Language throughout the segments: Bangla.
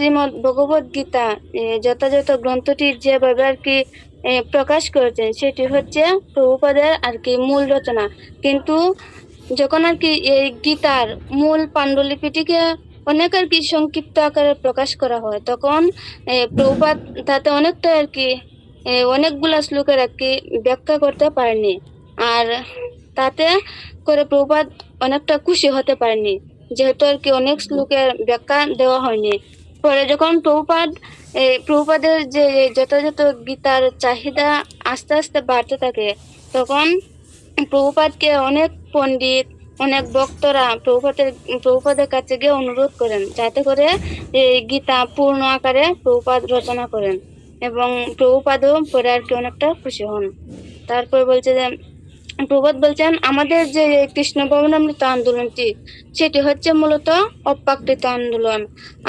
শ্রীমদ ভগবত গীতা যথাযথ গ্রন্থটি যেভাবে আর কি প্রকাশ করেছেন সেটি হচ্ছে প্রভুপাদের আর কি মূল রচনা। কিন্তু যখন আর কি এই গীতার মূল পাণ্ডুলিপিটিকে অনেক আর কি সংক্ষিপ্ত আকারে প্রকাশ করা হয় তখন এ, প্রভুপাদ তাতে অনেকটা আর কি অনেকগুলা শ্লোকের আর কি ব্যাখ্যা করতে পারেনি আর তাতে করে প্রভুপাদ অনেকটা খুশি হতে পারেনি যেহেতু আর কি অনেক শ্লোকের ব্যাখ্যা দেওয়া হয়নি। পরে যখন প্রভুপাদ প্রভুপাদের যে যথাযথ গীতার চাহিদা আস্তে আস্তে বাড়তে থাকে, তখন প্রভুপাদকে অনেক পণ্ডিত, অনেক ভক্তরা প্রভুপাদের প্রভুপাদের কাছে গিয়ে অনুরোধ করেন, যাতে করে এই গীতা পূর্ণ আকারে প্রভুপাদ রচনা করেন এবং প্রভুপাদও পরে আর কি অনেকটা খুশি হন। তারপর বলছে যে প্রবাদ বলছেন, আমাদের যে কৃষ্ণ ভবনামৃত আন্দোলনটি, সেটি হচ্ছে মূলত অপ্রাকৃত আন্দোলন।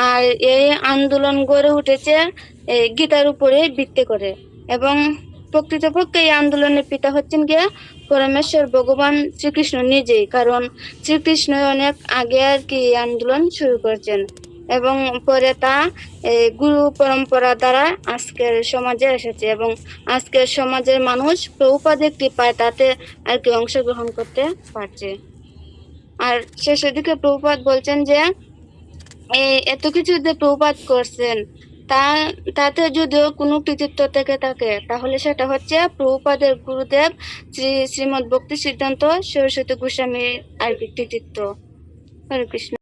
আর এই আন্দোলন গড়ে উঠেছে গীতার উপরে ভিত্তি করে। এবং প্রকৃতপক্ষে এই আন্দোলনের পিতা হচ্ছেন গিয়ে পরমেশ্বর ভগবান শ্রীকৃষ্ণ নিজেই। কারণ শ্রীকৃষ্ণ অনেক আগে আর কি আন্দোলন শুরু করেছেন। এবং পরে তা গুরু পরম্পরা দ্বারা আজকের সমাজে এসেছে এবং আজকের সমাজের মানুষ প্রভুপাদের কৃপায় তাতে আর কি অংশগ্রহণ করতে পারছে। আর শেষের দিকে প্রভুপাদ বলছেন যে এই এত কিছু যে প্রভুপাত করছেন, তা, তাতে যদিও কোনো কৃতিত্ব থেকে থাকে, তাহলে সেটা হচ্ছে প্রভুপাদের গুরুদেব শ্রী, শ্রীমদ ভক্তি সিদ্ধান্ত সরস্বতী গোস্বামীর আর কি কৃতিত্ব। হরে কৃষ্ণ।